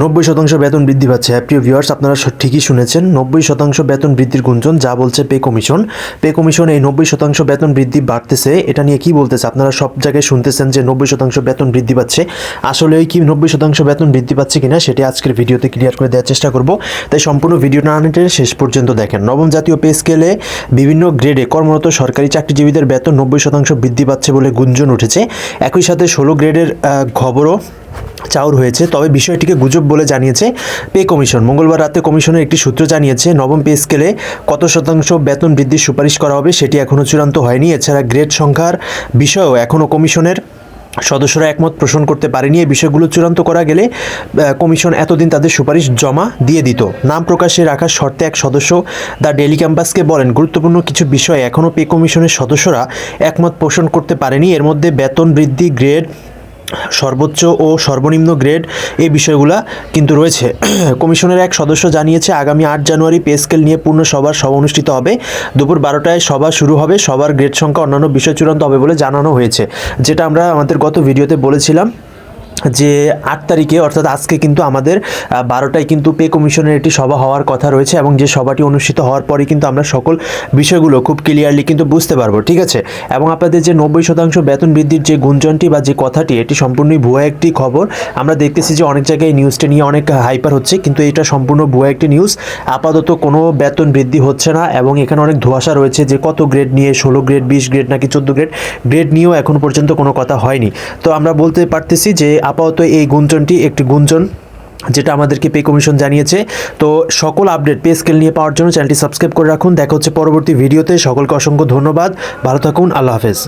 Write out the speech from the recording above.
নব্বই শতাংশ বেতন বৃদ্ধি পাচ্ছে। প্রিয় ভিউয়ার্স আপনারা ঠিকই শুনেছেন, নব্বই শতাংশ বেতন বৃদ্ধির গুঞ্জন, যা বলছে পে কমিশন পে কমিশন এই নব্বই শতাংশ বেতন বৃদ্ধি বাড়তেছে, এটা নিয়ে কি বলতেছে? আপনারা সব জায়গায় শুনতেছেন যে নব্বই শতাংশ বেতন বৃদ্ধি পাচ্ছে। আসলে কি নব্বই শতাংশ বেতন বৃদ্ধি পাচ্ছে কিনা, সেটি আজকের ভিডিওতে ক্লিয়ার করে দেওয়ার চেষ্টা করব। তাই সম্পূর্ণ ভিডিও না টেনে শেষ পর্যন্ত দেখেন। নবম জাতীয় পে স্কেলে বিভিন্ন গ্রেডে কর্মরত সরকারি চাকরিজীবীদের বেতন নব্বই শতাংশ বৃদ্ধি পাচ্ছে বলে গুঞ্জন উঠেছে। একই সাথে ষোলো গ্রেডের খবরও চাউর হয়েছে। তবে বিষয়টিকে গুজব বলে জানিয়েছে পে কমিশন। মঙ্গলবার রাতে কমিশনের একটি সূত্র জানিয়েছে, নবম পে স্কেলে কত শতাংশ বেতন বৃদ্ধির সুপারিশ করা হবে সেটি এখনও চূড়ান্ত হয়নি। এছাড়া গ্রেড সংখ্যার বিষয়েও এখনও কমিশনের সদস্যরা একমত পোষণ করতে পারেনি। এই বিষয়গুলো চূড়ান্ত করা গেলে কমিশন এতদিন তাদের সুপারিশ জমা দিয়ে দিত। নাম প্রকাশে রাখার শর্তে এক সদস্য দ্য ডেলি ক্যাম্পাসকে বলেন, গুরুত্বপূর্ণ কিছু বিষয় এখনও পে কমিশনের সদস্যরা একমত পোষণ করতে পারেনি। এর মধ্যে বেতন বৃদ্ধি, গ্রেড সর্বোচ্চ ও সর্বনিম্ন গ্রেড এই বিষয়গুলো কিন্তু রয়েছে। কমিশনের এক সদস্য জানিয়েছে, আগামী আট জানুয়ারি পে স্কেল নিয়ে পূর্ণ সভার সভা অনুষ্ঠিত হবে। দুপুর বারোটায় সভা শুরু হবে সবার গ্রেড সংখ্যা অন্যান্য বিষয় চূড়ান্ত হবে বলে জানানো হয়েছে। যেটা আমরা আমাদের গত ভিডিওতে বলেছিলাম। যে আট তারিখে, অর্থাৎ আজকে কিন্তু আমাদের বারোটায় কিন্তু পে কমিশনের একটি সভা হওয়ার কথা রয়েছে এবং যে সভাটি অনুষ্ঠিত হওয়ার পরে কিন্তু আমরা সকল বিষয়গুলো খুব ক্লিয়ারলি কিন্তু বুঝতে পারব, ঠিক আছে? এবং আপনাদের যে নব্বই শতাংশ বেতন বৃদ্ধির যে গুঞ্জনটি বা যে কথাটি, এটি সম্পূর্ণই ভুয়া একটি খবর। আমরা দেখতেছি যে অনেক জায়গায় নিউজটা নিয়ে অনেক হাইপার হচ্ছে, কিন্তু এটা সম্পূর্ণ ভুয়া একটি নিউজ আপাতত কোনো বেতন বৃদ্ধি হচ্ছে না এবং এখানে অনেক ধোঁয়াশা রয়েছে যে কত গ্রেড নিয়ে, ষোলো গ্রেড বিশ গ্রেড নাকি চোদ্দ গ্রেড গ্রেড নিয়েও এখন পর্যন্ত কোনো কথা হয়নি। তো আমরা বলতে পারতেছি যে আপাতত এই গুঞ্জনটি একটি গুঞ্জন যেটা আমাদেরকে পে কমিশন জানিয়েছে। তো সকল আপডেট পে স্কেল নিয়ে পাওয়ার জন্য চ্যানেলটি সাবস্ক্রাইব করে রাখুন। দেখা হচ্ছে পরবর্তী ভিডিওতে সকলকে অসংখ্য ধন্যবাদ। ভালো থাকুন। আল্লাহ হাফেজ।